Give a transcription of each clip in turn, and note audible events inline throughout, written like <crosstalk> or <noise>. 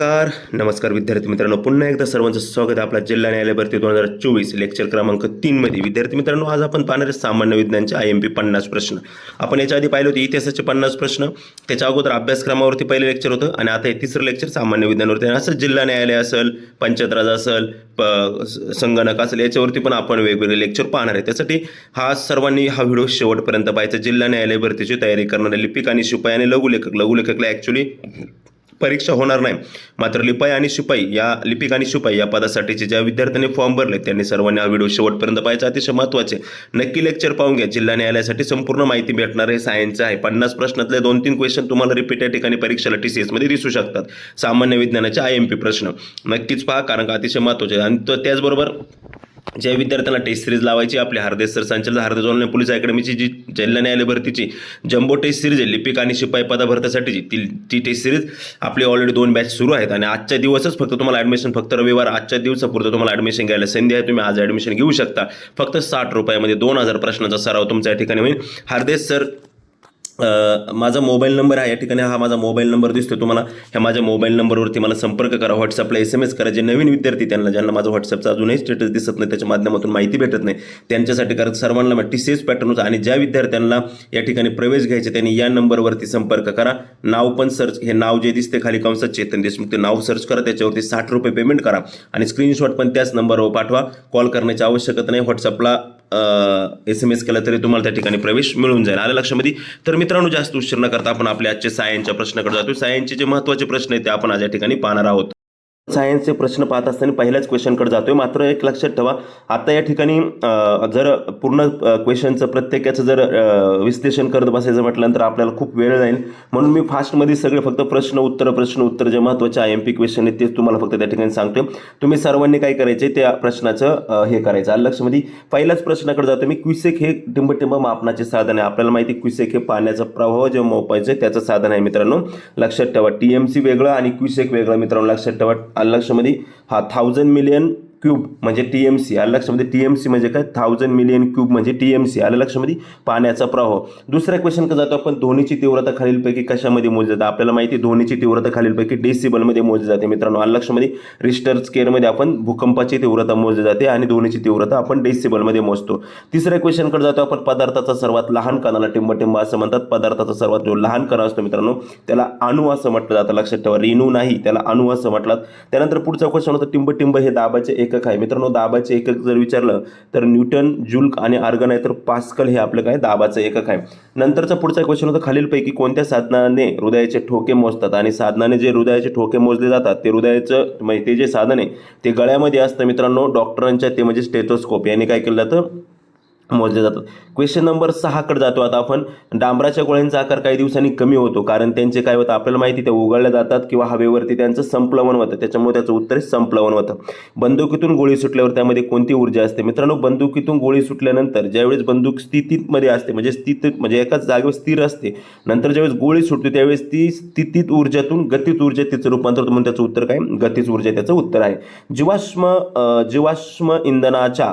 नमस्कार. नमस्कार विद्यार्थी मित्रांनो. पुन्हा एकदा सर्वांचं स्वागत आपला जिल्हा न्यायालय भरती दोन हजार चोवीस लेक्चर क्रमांक तीनमध्ये विद्यार्थी मित्रांनो आज आपण पाहणार आहे सामान्य विज्ञानचे आय एम पी पन्नास प्रश्न. आपण याच्या आधी पाहिले होते इतिहासाचे पन्नास प्रश्न. त्याच्या अगोदर अभ्यासक्रमावरती पहिले लेक्चर होतं आणि आता हे तिसरं लेक्चर सामान्य विज्ञानवरती आहे. असं जिल्हा न्यायालय असेल पंचायत राज असेल प संगणक असेल याच्यावरती पण आपण वेगवेगळे लेक्चर पाहणार आहे. त्यासाठी हा सर्वांनी हा व्हिडिओ शेवटपर्यंत पाहायचा. जिल्हा न्यायालय भरतीची तयारी करणारे लिपिक आणि शिपाई आणि लघुलेखक. लघुलेखकला ॲक्च्युली परीक्षा होणार नाही. मात्र लिपाई आणि शिपाई या लिपिक आणि शिपाई या पदासाठीचे ज्या विद्यार्थ्यांनी फॉर्म भरले त्यांनी सर्वांनी हा व्हिडिओ शेवटपर्यंत पाहायचा. अतिशय महत्त्वाचे. नक्की लेक्चर पाहून घ्या. जिल्हा न्यायालयासाठी संपूर्ण माहिती भेटणार आहे. सायन्सचं आहे. पन्नास प्रश्नातले दोन तीन क्वेश्चन तुम्हाला रिपीट या ठिकाणी परीक्षेला टी सी एसमध्ये दिसू शकतात. सामान्य विज्ञानाचे आय एम पी प्रश्न. नक्कीच पहा कारण का अतिशय महत्त्वाचे. आणि तो त्याचबरोबर ज्या विद्यार्थ्यांना टेस्ट सिरीज लावायची आपली हार्देस सर संचालक हार्देश ऑनलाईन पोलीस अकॅडमीची जी जिल्हा न्यायालय भरतीची जम्बो टेस्ट सिरीज आहे लिपिक आणि शिपाई पदा भरतीसाठीची ती ती टेस्ट सिरीज आपली ऑलरेडी दोन बॅच सुरू आहेत. आणि आजच्या दिवसच फक्त तुम्हाला ॲडमिशन फक्त रविवार आजच्या दिवसापुरतं तुम्हाला ॲडमिशन घ्यायला संधी आहे. तुम्ही आज ॲडमिशन घेऊ शकता. फक्त साठ रुपयामध्ये दोन हजार प्रश्नाचा सराव तुमच्या या ठिकाणी होईल. हार्देस सर माझा मोबाईल नंबर आहे या ठिकाणी हा माझा मोबाईल नंबर दिसतो तुम्हाला. ह्या माझ्या मोबाईल नंबरवरती मला संपर्क करा व्हॉट्सअपला एस एम एस करा. जे नवीन विद्यार्थी त्यांना ज्यांना माझं व्हॉट्सअपचा अजूनही स्टेटस दिसत नाही त्याच्या माध्यमातून माहिती भेटत नाही त्यांच्यासाठी कारण सर्वांना टी सी एस पॅटर्न होता. आणि ज्या विद्यार्थ्यांना या ठिकाणी प्रवेश घ्यायचे त्यांनी या नंबरवरती संपर्क करा. नाव पण सर्च हे नाव जे दिसते खाली कंसात चेतन देशमुख ते नाव सर्च करा. त्याच्यावरती साठ रुपये पेमेंट करा. आणि स्क्रीनशॉट पण त्याच नंबरवर पाठवा. कॉल करण्याची आवश्यकता नाही. व्हॉट्सअपला एस एम एस केला तरी तुम्हाला त्या ठिकाणी प्रवेश मिळून जाईल. आलं लक्षामध्ये? तर मित्रांनो जास्त उशीर न करता आपण आपल्या आजचे सायनच्या प्रश्नाकडे जातो सायनचे जे महत्त्वाचे प्रश्न आहेत ते आपण आज या ठिकाणी पाहणार आहोत. सायन्सचे प्रश्न पाहत असताना पहिल्याच क्वेश्चनकडे जातोय. मात्र एक लक्षात ठेवा आता या ठिकाणी जर पूर्ण क्वेश्चनचं प्रत्येकाचं जर विश्लेषण करत बसायचं म्हटल्यानंतर आपल्याला खूप वेळ जाईल. म्हणून मी फास्टमध्ये सगळे फक्त प्रश्न उत्तर प्रश्न उत्तर जे महत्त्वाचे आय एम पी क्वेश्चन आहेत तेच तुम्हाला फक्त त्या ठिकाणी सांगतो तुम्ही सर्वांनी काय करायचे त्या प्रश्नाचं हे करायचं. आणि लक्षमध्ये पहिल्याच प्रश्नाकडे जातो मी. क्विसेक हे टिंबटिंब मापनाचे साधन आहे. आपल्याला माहिती क्विसेक हे पाण्याचा प्रवाह जे मोपायचं त्याचं साधन आहे मित्रांनो. लक्षात ठेवा. टी एम सी वेगळं आणि क्विसेक वेगळं मित्रांनो. लक्षात ठेवा. आलं लक्षामध्ये हा थाउजंड मिलियन क्यूब म्हणजे टी एम सी आलं लक्षामध्ये टी एम सी म्हणजे काय? थाउजंड मिलियन क्यूब म्हणजे टी एम सी आलं लक्षामध्ये? पाण्याचा प्रवाह. दुसऱ्या क्वेश्चनकडे जातो आपण. ध्वनीची तीव्रता खालीलपैकी कशामध्ये मोजली जाते? आपल्याला माहिती धोनीची ध्वनीची तीव्रता खालीलपैकी डेसिबलमध्ये मोजली जाते मित्रांनो. आलं लक्षामध्ये? रिस्टर स्केअरमध्ये आपण भूकंपाची तीव्रता मोजली जाते आणि ध्वनीची तीव्रता आपण डेसिबलमध्ये मोजतो. तिसऱ्या क्वेश्चनकडे जातो आपण. पदार्थाचा सर्वात लहान कणाला टिंबटिंब असं म्हणतात. पदार्थाचा सर्वात जो लहान कणा असतो मित्रांनो त्याला अणू असं म्हटलं जातं. लक्षात ठेवा रेणू नाही त्याला अणू असं म्हटलं त्यानंतर पुढचा क्वेश्चन होता टिंबटिंब हे दाबाचे एक एकक आहे. मित्रांनो दाबाचे एकक जर विचारलं तर न्यूटन जुल्क आणि आर्गन आहे तर पास्कल हे आपलं काय? दाबाचं एकक आहे. नंतरचा पुढचा क्वेश्चन होता खालीलपैकी कोणत्या साधनाने हृदयाचे ठोके मोजतात? आणि साधनाने जे हृदयाचे ठोके मोजले जातात ते हृदयाचं म्हणजे ते जे साधन आहे ते गळ्यामध्ये असतं मित्रांनो डॉक्टरांच्या ते म्हणजे स्टेथोस्कोप यांनी काय केलं जातं? मोजले जातात. क्वेश्चन नंबर सहाकडे जातो आता आपण. डांबराच्या गोळ्यांचा आकार काही दिवसांनी कमी होतो कारण त्यांचे काय होतं आपल्याला माहिती ते उघडल्या जातात किंवा हवेवरती त्यांचं संप्लवन होतं. त्याच्यामुळे त्याचं उत्तर संप्लवन होतं. बंदुकीतून गोळी सुटल्यावर त्यामध्ये कोणती ऊर्जा असते? मित्रांनो बंदुकीतून गोळी सुटल्यानंतर ज्यावेळेस बंदूक स्थितीमध्ये असते म्हणजे स्थितीत म्हणजे एकाच जागेवर स्थिर असते नंतर ज्यावेळेस गोळी सुटते त्यावेळेस ती स्थितीत ऊर्जातून गतीत ऊर्जा तिचं रूपांतर होतं म्हणून त्याचं उत्तर काय? गतीच ऊर्जा त्याचं उत्तर आहे. जीवाश्म जीवाश्म इंधनाच्या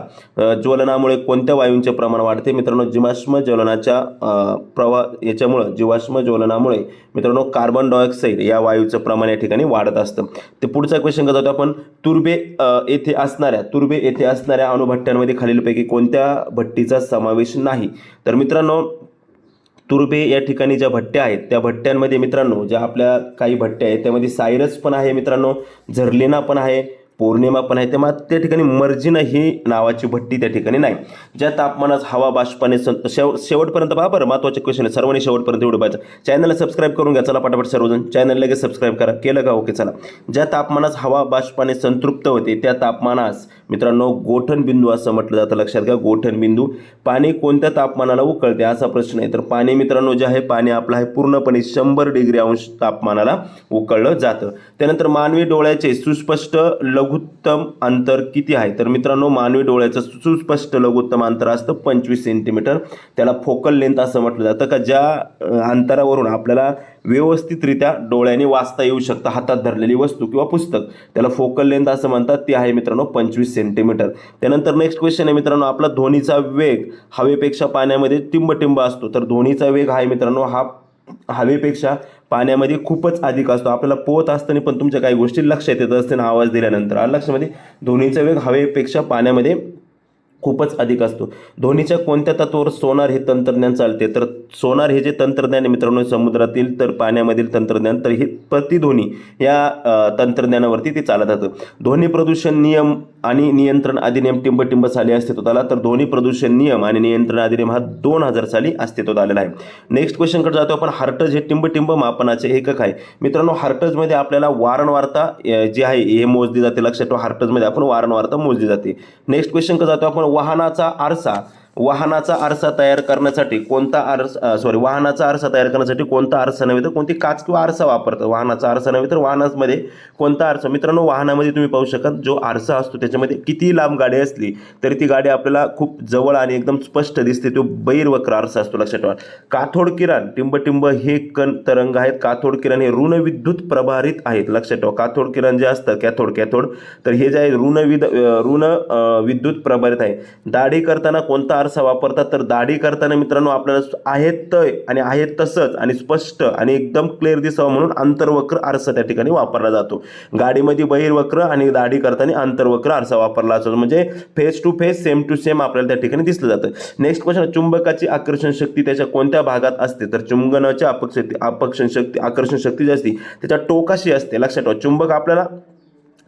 ज्वलनामुळे कोणत्या वायूंचे प्रमाण वाढते. मित्रांनो जीवाश्म ज्वलनाच्या प्रवा प्रवाह याच्यामुळं जीवाश्म ज्वलनामुळे मित्रांनो कार्बन डायऑक्साईड या वायूचं प्रमाण या ठिकाणी वाढत असतं. ते पुढचा क्वेश्चन जातो आपण तुर्बे येथे असणाऱ्या तुर्बे येथे असणाऱ्या अणुभट्ट्यांमध्ये खालीलपैकी कोणत्या भट्टीचा समावेश नाही? तर मित्रांनो तुर्बे या ठिकाणी ज्या भट्ट्या आहेत त्या भट्ट्यांमध्ये मित्रांनो ज्या आपल्या काही भट्ट्या आहेत त्यामध्ये सायरस पण आहे मित्रांनो झरलेना पण आहे पौर्णिमा पण आहे तेव्हा त्या ठिकाणी मर्जिना ही नावाची भट्टी त्या ठिकाणी नाही. ज्या तापमानात हवा बाष्पाने सं शेव शेवटपर्यंत पहा बरं महत्त्वाचे क्वेश्चन आहे सर्वांनी शेवटपर्यंत एवढं पाहिजे चॅनलला सबस्क्राईब करून घ्या. चला पटापट सर्वजण. चॅनल लगेच सबस्क्राईब करा. केलं का? ओके चला. ज्या तापमानास हवा बाष्पाने संतृप्त होते त्या तापमानास मित्रांनो गोठण बिंदू असं म्हटलं जातं. लक्षात घ्या गोठण बिंदू. पाणी कोणत्या तापमानाला उकळते असा प्रश्न आहे. तर पाणी मित्रांनो जे आहे पाणी आपलं आहे पूर्णपणे शंभर डिग्री अंश तापमानाला उकळलं जातं. त्यानंतर मानवी डोळ्याचे सुस्पष्ट लघुत्तम अंतर किती आहे? तर मित्रांनो मानवी डोळ्याचं सुस्पष्ट लघुत्तम अंतर असतं पंचवीस सेंटीमीटर. त्याला फोकल लेंथ असं म्हटलं जातं का? ज्या अंतरावरून आपल्याला व्यवस्थितरित्या डोळ्याने वाचता येऊ शकतं हातात धरलेली वस्तू किंवा पुस्तक. त्याला फोकल लेंथ असं म्हणतात ती आहे मित्रांनो पंचवीस सेंटीमीटर त्यानंतर नेक्स्ट क्वेश्चन आहे मित्रांनो आपला ध्वनीचा वेग हवेपेक्षा पाण्यामध्ये टिंबटिंब असतो. तर ध्वनीचा वेग आहे मित्रांनो हा हवेपेक्षा पाण्यामध्ये खूपच अधिक असतो. आपल्याला पोहत असताना पण तुमच्या काही गोष्टी लक्षात येत असते ना आवाज दिल्यानंतर. लक्षामध्ये ध्वनीचा वेग हवेपेक्षा पाण्यामध्ये खूपच अधिक असतो. ध्वनीच्या कोणत्या तत्वावर सोनार हे तंत्रज्ञान चालते? तर सोनार हे जे तंत्रज्ञान आहे मित्रांनो समुद्रातील तर पाण्यामधील तंत्रज्ञान तर हे प्रतिध्वनी या तंत्रज्ञानावरती ते चालत जातं. ध्वनी प्रदूषण नियम आणि नियंत्रण अधिनियम टिंबटिंब साली अस्तित्वात आला तर ध्वनी प्रदूषण नियम आणि नियंत्रण अधिनियम हा दोन हजार साली अस्तित्वात आलेला आहे. नेक्स्ट क्वेश्चनकडे जातो आपण हार्टज हे टिंबटिंब मापनाचे एकक आहे. मित्रांनो हार्टजमध्ये आपल्याला वारंवारता जी आहे हे मोजली जाते. लक्षात ठेवा हार्टजमध्ये आपण वारंवारता मोजली जाते. नेक्स्ट क्वेश्चनकडे जातो आपण वाहनाचा आरसा वाहनाचा आरसा तयार करण्यासाठी कोणता आरसा सॉरी वाहनाचा आरसा तयार करण्यासाठी कोणता आरसा नव्हे तर कोणती काच किंवा आरसा वापरतात. वाहनाचा आरसा नव्हे तर वाहनामध्ये कोणता आरसा मित्रांनो वाहनामध्ये तुम्ही पाहू शकाल जो आरसा असतो त्याच्यामध्ये किती लांब गाडी असली तरी ती गाडी आपल्याला खूप जवळ आणि एकदम स्पष्ट दिसते. तो बैरवक्र आरसा असतो लक्षात ठेवा. काथोड किरण टिंबटिंब हे कण तरंग आहेत. काथोड किरण हे ऋण विद्युत प्रभारित आहेत लक्षात ठेवा. काथोड किरण जे असतं कॅथोड कॅथोड तर हे जे आहे ऋणविद ऋण विद्युत प्रभारित आहे. दाढी करताना कोणता आरसा वापरतात. तर दाढी करताना मित्रांनो आपल्याला आहेत तय आणि आहेत तसंच आणि स्पष्ट आणि एकदम क्लिअर दिसावं म्हणून आंतरवक्र आरसा त्या ठिकाणी वापरला जातो. गाडीमध्ये बहिर्वक्र आणि दाढी करताना आंतरवक्र आरसा वापरला जातो. म्हणजे face to face same to same आपल्याला त्या ठिकाणी दिसलं जातं. नेक्स्ट क्वेश्चन चुंबकाची आकर्षण शक्ती त्याच्या कोणत्या भागात असते? तर चुंबनाची अपक्ष अपक्षण शक्ती आकर्षण शक्ती जी असते त्याच्या टोकाशी असते. लक्षात ठेवा चुंबक आपल्याला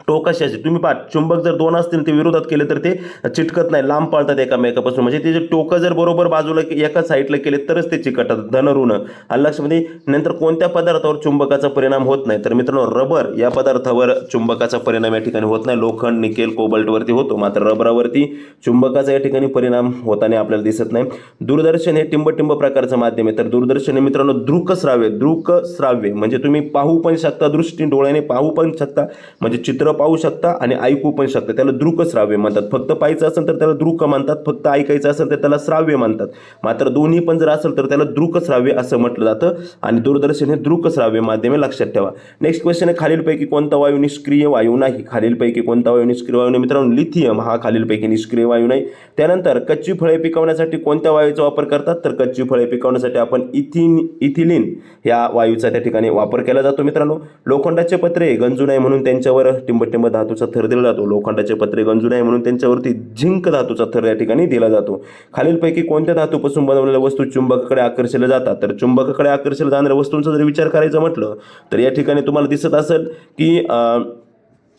टोकाशी असते तुम्ही पहा चुंबक जर दोन असतील ते विरोधात केले तर ते चिटकत नाही लांब पळतात एकामेकापासून. म्हणजे ते जे टोकं जर बरोबर बाजूला एका साईडला केले तरच ते चिकटतात धनऋण आणि लक्षामध्ये म्हणजे नंतर कोणत्या पदार्थावर चुंबकाचा परिणाम होत नाही? तर मित्रांनो रबर या पदार्थावर चुंबकाचा परिणाम या ठिकाणी होत नाही. लोखंड निकेल कोबल्टवरती होतो मात्र रबरावरती चुंबकाचा या ठिकाणी परिणाम होताना आपल्याला दिसत नाही. दूरदर्शन हे टिंबटिंब प्रकारचं माध्यम आहे. तर दूरदर्शन हे मित्रांनो दृक श्राव्य दृक श्राव्य म्हणजे तुम्ही पाहू पण शकता दृष्टी डोळ्याने पाहू पण शकता. म्हणजे चित्र पाहू शकता आणि ऐकू पण शकता. त्याला दृक श्राव्य म्हणतात. फक्त पाहायचं असेल तर त्याला दृक म्हणतात फक्त ऐकायचं असेल तर त्याला श्राव्य म्हणतात. मात्र दोन्ही पण जर असेल तर त्याला दृक श्राव्य असं म्हटलं जातं. आणि दूरदर्शन हे दृक श्राव्य माध्यम आहे लक्षात ठेवा. नेक्स्ट क्वेश्चन आहे खालीलपैकी कोणता वायू निष्क्रिय वायू नाही? खालीलपैकी कोणता वायू निष्क्रिय वायू नाही? मित्रांनो लिथियम हा खालीलपैकी निष्क्रिय वायू नाही. त्यानंतर कच्ची फळे पिकवण्यासाठी कोणत्या वायूचा वापर करतात? तर कच्ची फळे पिकवण्यासाठी आपण इथिन इथिलिन या वायूचा त्या ठिकाणी वापर केला जातो मित्रांनो. लोखंडाचे पत्रे गंजू नये म्हणून त्यांच्यावर टिंब पट्टीमध्ये धातूचा थर दिला जातो. लोखंडाचे पत्रे गंजू नये म्हणून त्यांच्यावरती झिंक धातूचा थर या ठिकाणी दिला जातो. खालीलपैकी कोणत्या धातूपासून बनवलेल्या वस्तू चुंबकाकडे आकर्षल्या जातात? तर चुंबकाकडे आकर्षल्या जाणाऱ्या वस्तूंचा जर विचार करायचा म्हटलं तर या ठिकाणी तुम्हाला दिसत असेल की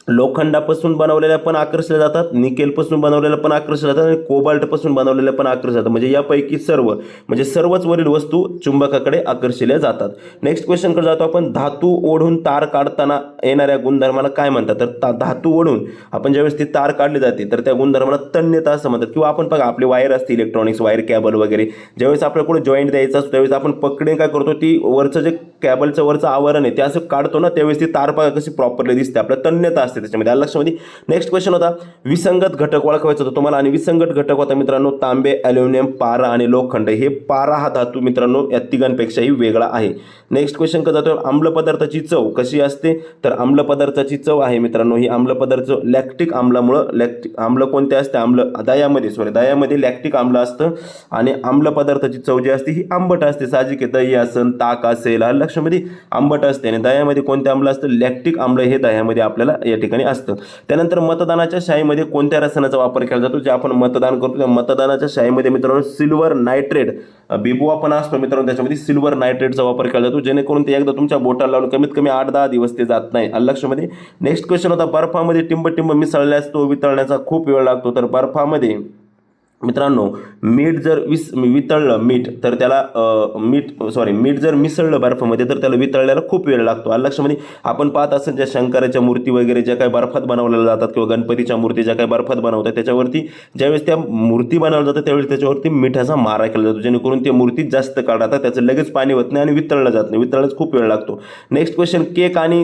लोखंडापासून बनवलेल्या पण आकर्षल्या जातात निकेलपासून बनवलेल्या पण आकर्षल्या जातात आणि कोबाल्टपासून बनवलेल्या पण आकर्षल्या जातात. म्हणजे यापैकी सर्व म्हणजे सर्वच वरील वस्तू चुंबकाकडे आकर्षल्या जातात. नेक्स्ट क्वेश्चनकडे जातो आपण. धातू ओढून तार काढताना येणाऱ्या गुणधर्माला काय म्हणतात? तर ता- धातू ओढून आपण ज्यावेळेस ती तार काढली जाते तर त्या गुणधर्माला तन्यता असं म्हणतात. किंवा आपण बघा आपले वायर असते इलेक्ट्रॉनिक्स वायर कॅबल वगैरे. ज्यावेळेस आपल्याला कुठे जॉईंट द्यायचा असतो त्यावेळेस आपण पकडे काय करतो ती वरचं जे कॅबलचं वरचं आवरण आहे ते असं काढतो ना त्यावेळेस ती तार बघा कशी प्रॉपरली दिसते. आपल्या तन्यता असते. त्याच्यामध्ये आलं लक्षामध्ये. नेक्स्ट क्वेश्चन होता विसंगत घटक ओळखवायचा होता तुम्हाला. आणि विसंगत घटक होता मित्रांनो तांबे अल्युमिनियम पारा आणि लोखंड. हे पारा हा धातू मित्रांनो या तिघांपेक्षाही वेगळा आहे. नेक्स्ट क्वेश्चन का जातो आम्ल पदार्थाची चव कशी असते? तर आम्ल पदार्थाची चव आहे मित्रांनो ही आम्ल पदार्थ लॅक्टिक आम्लामुळं लॅक्टिक आम्ल कोणते असते? आम्ल दह्यामध्ये सॉरी दयामध्ये लॅक्टिक आम्ल असतं. आणि आम्ल पदार्थाची चव जी असते ही आंबट असते. साहजिक आहे दही असेल ताक असेल हा लक्षामध्ये आंबट असते. आणि दह्यामध्ये कोणते आम्ल असतं? लॅक्टिक आम्ल हे दह्यामध्ये आपल्याला या ठिकाणी असतं. त्यानंतर मतदानाच्या शाईमध्ये कोणत्या रसायनाचा वापर केला जातो? जे आपण मतदान करतो त्या मतदानाच्या शाईमध्ये मित्रांनो सिल्वर नायट्रेट बिबुआ पण असतो मित्रांनो त्याच्यामध्ये सिल्वर नायट्रेटचा वापर केला जातो. जेणेकरून ते एकदा तुमच्या बोटाला लावून कमीत कमी आठ दहा दिवस ते जात नाही. अल्लक्षमध्ये लक्षामध्ये नेक्स्ट क्वेश्चन होता बर्फामध्ये टिंब टिंब मिसळल्यास तो वितळण्याचा खूप वेळ लागतो. तर बर्फामध्ये मित्रांनो मीठ जर विस वितळलं मीठ तर त्याला मीठ सॉरी मीठ जर मिसळलं बर्फामध्ये तर त्याला वितळल्याला खूप वेळ लागतो. आणि लक्षामध्ये म्हणजे आपण पाहत असेल ज्या शंकराच्या मूर्ती वगैरे ज्या काही बर्फात बनवलेल्या जातात किंवा गणपतीच्या मूर्ती ज्या काही बर्फात बनवतात त्याच्यावरती ज्यावेळेस त्या मूर्ती बनवल्या जातात त्यावेळेस त्याच्यावरती मिठाचा मारा केला जातो. जेणेकरून ते मूर्ती जास्त काढतात त्याचं लगेच पाणी होत नाही आणि वितळलं जात नाही. वितळण्यास खूप वेळ लागतो. नेक्स्ट क्वेश्चन केक आणि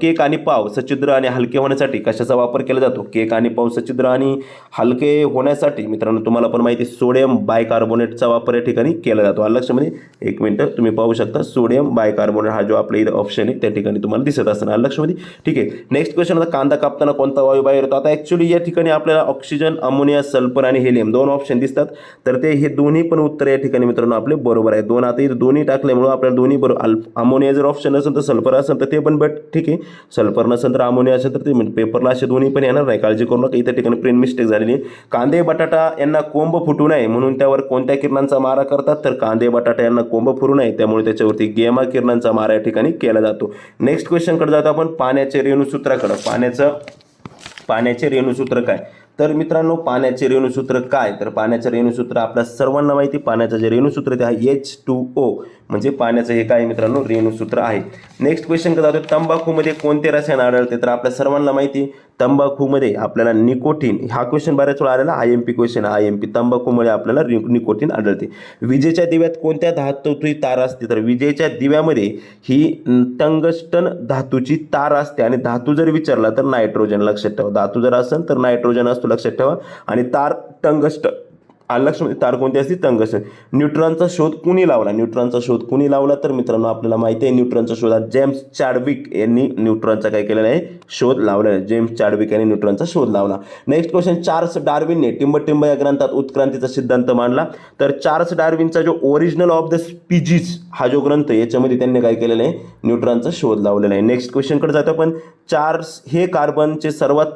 केक आणि पाव सच्छिद्र आणि हलके होण्यासाठी कशाचा वापर केला जातो? केक आणि पाव सच्छिद्र आणि हलके होण्यासाठी मित्रांनो तुम्हाला पण माहिती आहे सोडियम बायकार्बोनेटचा वापर या ठिकाणी केला जातो. आलं लक्षामध्ये म्हणजे एक मिनटं तुम्ही पाहू शकता सोडियम बायकार्बोनेट हा जो आपल्या इथं ऑप्शन आहे त्या ठिकाणी तुम्हाला दिसत असताना. आलं लक्षामध्ये म्हणजे ठीक आहे. नेक्स्ट क्वेश्चन आता कांदा कापताना कोणता वायू बाहेर येतो? आता ॲक्च्युली या ठिकाणी आपल्याला ऑक्सिजन अमोनिया सल्फर आणि हेलियम दोन ऑप्शन दिसतात. तर ते हे दोन्ही पण उत्तर या ठिकाणी मित्रांनो आपले बरोबर आहे. दोन आता इथं दोन्ही टाकल्यामुळं आपल्याला दोन्ही बरोबर अल्फ अमोनिया जर ऑप्शन असेल तर सल्फर असेल तर ते पण बट ठीक आहे. सल्फर नसेल तर अमोनिया असेल तर ते पेपरला असे दोन्ही पण येणार नाही. काळजी करू नका. इथं ठिकाणी प्रिंट मिस्टेक झालेली कांदे बटाटा यांना कोंब फुटू नये म्हणून त्यावर कोणत्या किरणांचा मारा करतात? तर कांदे बटाटा यांना कोंब फुरू नये त्यामुळे त्याच्यावरती गेमा किरणांचा मारा या ठिकाणी केला जातो. नेक्स्ट क्वेश्चनकडे जातो आपण. पाण्याचे रेणूसूत्राकडं. पाण्याचं पाण्याचे रेणुसूत्र काय? तर मित्रांनो पाण्याचे रेणुसूत्र काय? तर पाण्याचं रेणुसूत्र आपल्या सर्वांना माहिती पाण्याचं जे रेणुसूत्र ते आहे एच टू ओ म्हणजे पाण्याचं हे काय मित्रांनो? रेणूसूत्र आहे. नेक्स्ट क्वेश्चन कसा जातो तंबाखूमध्ये कोणते रसायन आढळते? तर आपल्या सर्वांना माहिती तंबाखूमध्ये आपल्याला निकोटीन हा क्वेश्चन बऱ्याच वेळा आलेला I M P question I M P तंबाखूमुळे आपल्याला निकोटीन आढळते. विजेच्या दिव्यात कोणत्या धातूची तार असते? तर विजेच्या दिव्यामध्ये ही टंगस्टन धातूची तार असते. आणि धातू जर विचारला तर नायट्रोजन लक्षात ठेवा. धातू जर असेल तर नायट्रोजन असतो लक्षात ठेवा. आणि तार टंगस्ट आलं तार कोणती असते टंगस्टन न्यूट्रॉनचा शोध कुणी लावला? न्यूट्रॉनचा शोध कुणी लावला? तर मित्रांनो आपल्याला माहिती आहे न्यूट्रॉनचा शोध जेम्स चॅडविक यांनी न्यूट्रॉनचा काय केलेला आहे? शोध लावलेला आहे. जेम्स चॅडविक यांनी न्यूट्रॉनचा शोध लावला. नेक्स्ट क्वेश्चन चार्ल्स डार्विनने टिंबटिंब या ग्रंथात उत्क्रांतीचा सिद्धांत मांडला. तर चार्ल्स डार्विनचा जो ओरिजिनल ऑफ द स्पीजीज हा जो ग्रंथ याच्यामध्ये त्यांनी काय केलेला आहे? न्यूट्रॉनचा शोध लावलेला आहे. नेक्स्ट क्वेश्चनकडे जातो पण चार्ल्स हे कार्बनचे सर्वात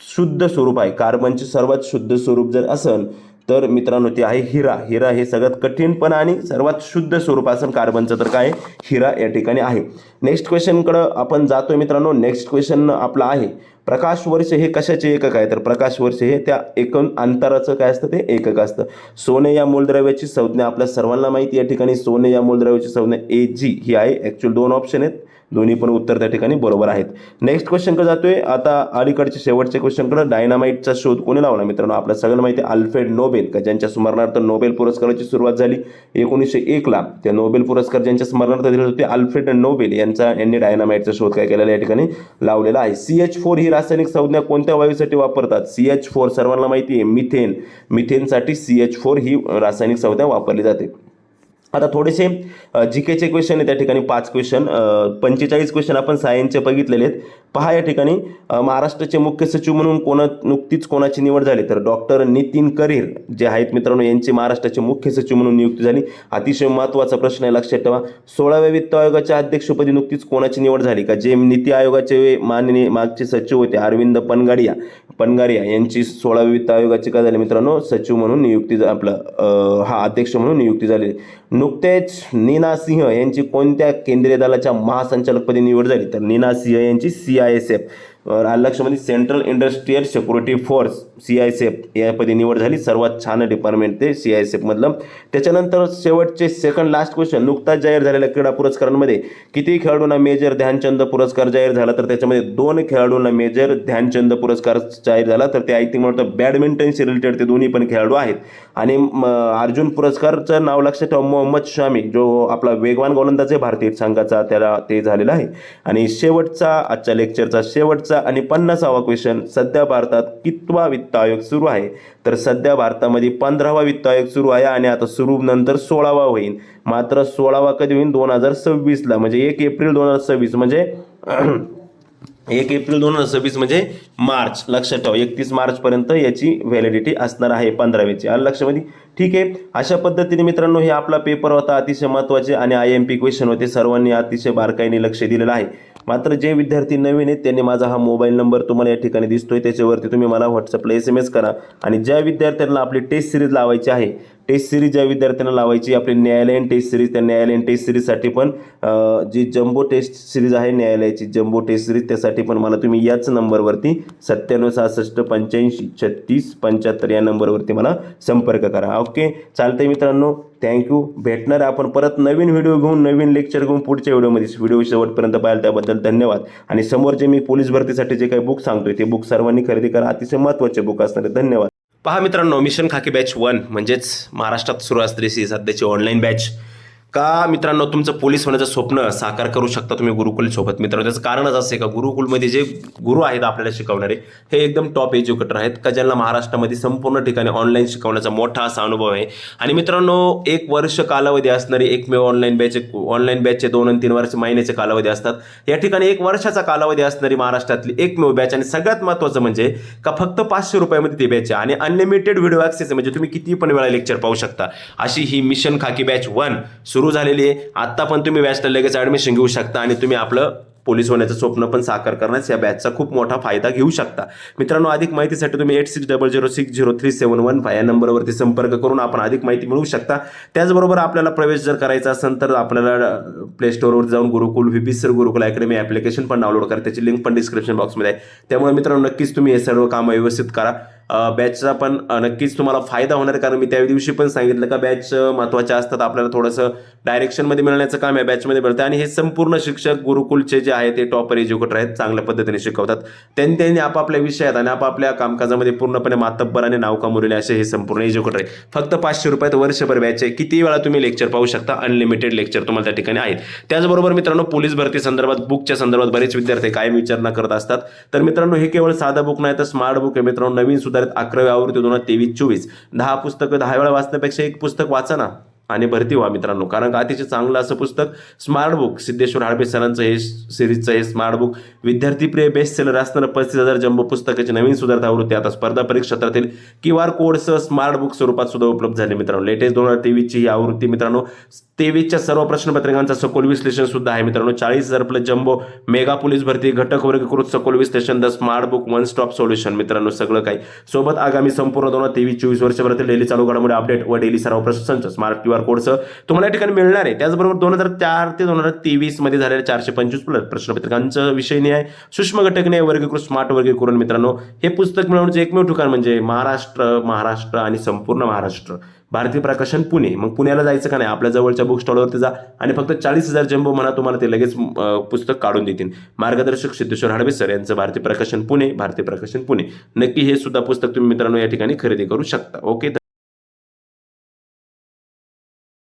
शुद्ध स्वरूप आहे. कार्बनचे सर्वात शुद्ध स्वरूप जर असेल तर मित्रांनो ते आहे हिरा. हिरा हे सगळ्यात कठीण पण आणि सर्वात शुद्ध स्वरूप कार्बनचं तर काय हिरा या ठिकाणी आहे. नेक्स्ट क्वेश्चनकडं आपण जातोय मित्रांनो. नेक्स्ट क्वेश्चन आपला आहे प्रकाश वर्ष हे कशाचे एकक आहे? तर प्रकाश वर्ष हे त्या एकूण अंतराचं काय असतं? ते एकक असतं. सोने या मूलद्रव्याची संज्ञा आपल्या सर्वांना माहिती या ठिकाणी सोने या मूलद्रव्याची संज्ञा ए जी ही आहे. ॲक्च्युअल दोन ऑप्शन आहेत. दोन्ही पण उत्तर त्या ठिकाणी बरोबर आहेत. नेक्स्ट क्वेश्चनकडे जातोय. आता अलीकडचे शेवटचे क्वेश्चनकडे डायनामाइटचा शोध कोणी लावला? मित्रांनो आपल्या सगळ्यांना माहिती आहे अल्फ्रेड नोबेल का ज्यांच्या स्मरणार्थ नोबेल पुरस्काराची सुरुवात झाली एकोणीसशे एकला त्या नोबेल पुरस्कार ज्यांच्या स्मरणार्थ दिले होते अल्फ्रेड नोबेल यांचा यांनी डायनामाइटचा शोध काय केलेला या ठिकाणी लावलेला आहे. सी एच फोर ही रासायनिक संज्ञा कोणत्या वायूसाठी वापरतात? सी एच फोर सर्वांना माहिती आहे मिथेन. मिथेनसाठी सी एच फोर ही रासायनिक संज्ञा वापरली जाते. आता थोडेसे जी केचे क्वेश्चन आहे त्या ठिकाणी पाच क्वेश्चन पंचेचाळीस क्वेश्चन आपण सायन्सचे बघितलेले आहेत. पहा या ठिकाणी महाराष्ट्राचे मुख्य सचिव म्हणून कोणा नुकतीच कोणाची निवड झाली? तर डॉक्टर नितीन करीर जे आहेत मित्रांनो यांची महाराष्ट्राचे मुख्य सचिव म्हणून नियुक्ती झाली. अतिशय महत्त्वाचा प्रश्न आहे लक्षात ठेवा. सोळाव्या वित्त आयोगाच्या अध्यक्षपदी नुकतीच कोणाची निवड झाली का? जे नीती आयोगाचे माननीय मागचे सचिव होते अरविंद पनगाडिया पनगारिया यांची सोळाव्या वित्त आयोगाची काय झाली मित्रांनो? सचिव म्हणून नियुक्ती आपलं हा अध्यक्ष म्हणून नियुक्ती झाली नुकतेच नीना सिंह यांची कोणत्या केंद्रीय दलाच्या महासंचालकपदी निवड झाली? तर नीना सिंह यांची C I S F लक्षमध्ये central industrial security force C I C F यापदी निवड झाली. सर्वात छान डिपार्टमेंट ते सी आय सी एफमधलं त्याच्यानंतर शेवटचे सेकंड लास्ट क्वेश्चन नुकताच जाहीर झालेल्या क्रीडा पुरस्कारांमध्ये किती खेळाडूंना मेजर ध्यानचंद पुरस्कार जाहीर झाला? तर त्याच्यामध्ये दोन खेळाडूंना मेजर ध्यानचंद पुरस्कार जाहीर झाला. तर ते आय थिंक मला बॅडमिंटनशी रिलेटेड ते दोन्ही पण खेळाडू आहेत. आणि म, अर्जुन पुरस्कारचं नाव लक्षात ठेवा. मोहम्मद शामी जो आपला वेगवान गोलंदाज आहे भारतीय संघाचा त्याला ते झालेला आहे. आणि शेवटचा आजच्या लेक्चरचा शेवटचा आणि पन्नासावा क्वेश्चन सध्या भारतात कितवा वित्त आयोग सुरू आहे? तर सध्या भारतामध्ये पंधरावा वित्त आयोग सुरू आहे आणि आता सुरू नंतर सोळावा होईल. मात्र सोळावा कधी होईल? दोन हजार सव्वीसला म्हणजे एक एप्रिल दोन हजार सव्वीस म्हणजे <clears throat> एक एप्रिल दोन हजार सव्वीस म्हणजे मार्च लक्षात ठेवा. एकतीस मार्चपर्यंत याची व्हॅलिडिटी असणार आहे पंधरावीची. आलं लक्षामध्ये म्हणजे ठीक आहे अशा पद्धतीने मित्रांनो हे आपला पेपर होता अतिशय महत्त्वाचे आणि आय एम पी क्वेश्चन होते. सर्वांनी अतिशय बारकाईने लक्ष दिलेलं आहे. मात्र जे विद्यार्थी नवीन आहेत त्यांनी माझा हा मोबाईल नंबर तुम्हाला या ठिकाणी दिसतोय. त्याच्यावरती तुम्ही मला व्हॉट्सअपला एस एम एस करा. आणि ज्या विद्यार्थ्यांना आपली टेस्ट सिरीज लावायची आहे टेस्ट सिरीज ज्या विद्यार्थ्यांना लावायची आपली न्यायालयीन टेस्ट सिरीज त्या न्यायालयीन टेस्ट सिरीजसाठी पण जी जम्बो टेस्ट सिरीज आहे न्यायालयाची जम्बो टेस्ट सिरीज त्यासाठी पण मला तुम्ही याच नंबरवरती सत्त्याण्णव सहासष्ट पंच्याऐंशी छत्तीस पंच्याहत्तर या नंबरवरती मला संपर्क करा. ओके? चालतंय मित्रांनो. थँक्यू भेटणार आपण परत नवीन व्हिडिओ घेऊन नवीन लेक्चर घेऊन पुढच्या व्हिडिओमध्ये. व्हिडिओ शेवटपर्यंत पाहिलं त्याबद्दल धन्यवाद. आणि समोर जे मी पोलीस भरतीसाठी जे काही बुक सांगतोय ते बुक सर्वांनी खरेदी करा. अतिशय महत्त्वाचे बुक असणारे धन्यवाद. पहा मित्रांनो मिशन खाकी बॅच वन म्हणजेच महाराष्ट्रात सुरू असलेली सध्याची ऑनलाईन बॅच का मित्रांनो तुमचं पोलीस होण्याचं स्वप्न साकार करू शकता तुम्ही गुरुकुल सोबत? मित्रांनो त्याचं कारणच असं आहे का? गुरुकुलमध्ये जे गुरु आहेत आपल्याला शिकवणारे हे एकदम टॉप एज्युकेटर आहेत का ज्यांना महाराष्ट्रामध्ये संपूर्ण ठिकाणी ऑनलाईन शिकवण्याचा मोठा असा अनुभव आहे. आणि मित्रांनो एक वर्ष कालावधी असणारी एकमेव ऑनलाईन बॅच ऑनलाईन बॅचचे दोन आणि तीन वर्ष महिन्याचे कालावधी असतात. या ठिकाणी एक वर्षाचा कालावधी असणारी महाराष्ट्रातली एकमेव बॅच आणि सगळ्यात महत्त्वाचं म्हणजे का फक्त पाचशे रुपयामध्ये ती बॅच आहे. आणि अनलिमिटेड व्हिडिओ ॲक्सेस म्हणजे तुम्ही किती पण वेळा लेक्चर पाहू शकता. अशी ही मिशन खाकी बॅच वन सुरू सुरू झालेली आहे. आत्ता पण तुम्ही बॅचला लगेच ॲडमिशन घेऊ शकता आणि तुम्ही आपलं पोलीस होण्याचं स्वप्न पण साकार करण्यास या बॅचचा खूप मोठा फायदा घेऊ शकता. मित्रांनो अधिक माहितीसाठी तुम्ही eight six double zero six zero three seven one five या नंबरवरती संपर्क करून आपण अधिक माहिती मिळवू शकता. त्याचबरोबर आपल्याला प्रवेश जर करायचा असेल तर आपल्याला प्ले स्टोअरवर जाऊन Gurukul V sir Gurukul academy application पण डाउनलोड करा. त्याची लिंक पण डिस्क्रिप्शन बॉक्समध्ये आहे. त्यामुळे मित्रांनो नक्कीच तुम्ही हे सर्व कामं व्यवस्थित करा. बॅचचा पण नक्कीच तुम्हाला फायदा होणार कारण मी त्या दिवशी पण सांगितलं का बॅच महत्त्वाच्या असतात आपल्याला थोडंसं डायरेक्शनमध्ये मिळण्याचं काम आहे बॅचमध्ये मिळतं. आणि हे संपूर्ण शिक्षक गुरुकुलचे जे आहेत ते टॉपर एज्युकेटर आहेत चांगल्या पद्धतीने शिकवतात. त्यांनी त्यांनी आपापल्या विषयात आणि आपापल्या कामकाजामध्ये पूर्णपणे मातब्बर आणि नाव कमवलेले असे हे संपूर्ण एज्युकेटर आहे फक्त पाचशे रुपयात वर्षभर बॅच आहे. किती वेळा तुम्ही लेक्चर पाहू शकता? अनलिमिटेड लेक्चर तुम्हाला त्या ठिकाणी आहेत. त्याचबरोबर मित्रांनो पोलीस भरती संदर्भात बुकच्या संदर्भात बरेच विद्यार्थी कायम विचारणा करत असतात. तर मित्रांनो हे केवळ साधा बुक नाही तर स्मार्ट बुक आहे. मित्रांनो नवीन सुद्धा सुधारित अकरावी आवृत्ती दोन हजार तेवीस चोवीस. दहा पुस्तकं दहा वेळा वाचण्यापेक्षा एक पुस्तक वाचा ना. आणि भरती व्हा मित्रांनो. कारण का? अतिशय चांगलं असं पुस्तक. स्मार्ट बुक सिद्धेश्वर हाडबे सरांचं हे सिरीजचं हे स्मार्ट बुक विद्यार्थीप्रिय बेस्ट सेलर असणारं पस्तीस हजार जम्बो पुस्तकाची नवीन सुधारित आवृत्ती. आता स्पर्धा परीक्षा क्षेत्रातील क्यू आर कोडसह स्मार्ट बुक स्वरूपात सुद्धा उपलब्ध झाले मित्रांनो. लेटेस्ट दोन हजार तेवीसची ही आवृत्ती मित्रांनो तेवीसच्या सर्व प्रश्नपत्रिकांचा सखोल विश्लेषण सुद्धा आहे मित्रांनो. चाळीस हजार प्लस जम्बो मेगा पोलीस भरती घटक वर्गीकृत सखोल विश्लेषण the smart book one stop solution मित्रांनो सगळं काही. सोबत आगामी संपूर्ण दोन हजार तेवीस चोवीस वर्षभरातील डेली चालू घडामोडी अपडेट व डेली सर्व प्रश्न स्मार्ट क्यू आर कोडसह तुम्हाला या ठिकाणी मिळणार आहे. त्याचबरोबर दोन हजार चार ते दोन हजार तेवीसमध्ये झालेल्या चारशे पंचवीस प्लस प्रश्नपत्रिकांचं विषय नाही सूक्ष्म घटक नाही वर्गीकृत स्मार्ट वर्गीकरण मित्रांनो हे पुस्तक मिळवण्याचं एकमेव ठिकाण म्हणजे महाराष्ट्र महाराष्ट्र आणि संपूर्ण महाराष्ट्र. भारतीय प्रकाशन पुणे. मग पुण्याला जायचं का नाही? आपल्या जवळच्या बुक स्टॉलवरती जा आणि फक्त चाळीस हजार जम्बो म्हणा तुम्हाला ते लगेच पुस्तक काढून देतील. मार्गदर्शक सिद्धेश्वर हाडवे सर यांचं भारतीय प्रकाशन पुणे भारतीय प्रकाशन पुणे. नक्की हे सुद्धा पुस्तक तुम्ही मित्रांनो या ठिकाणी खरेदी करू शकता. ओके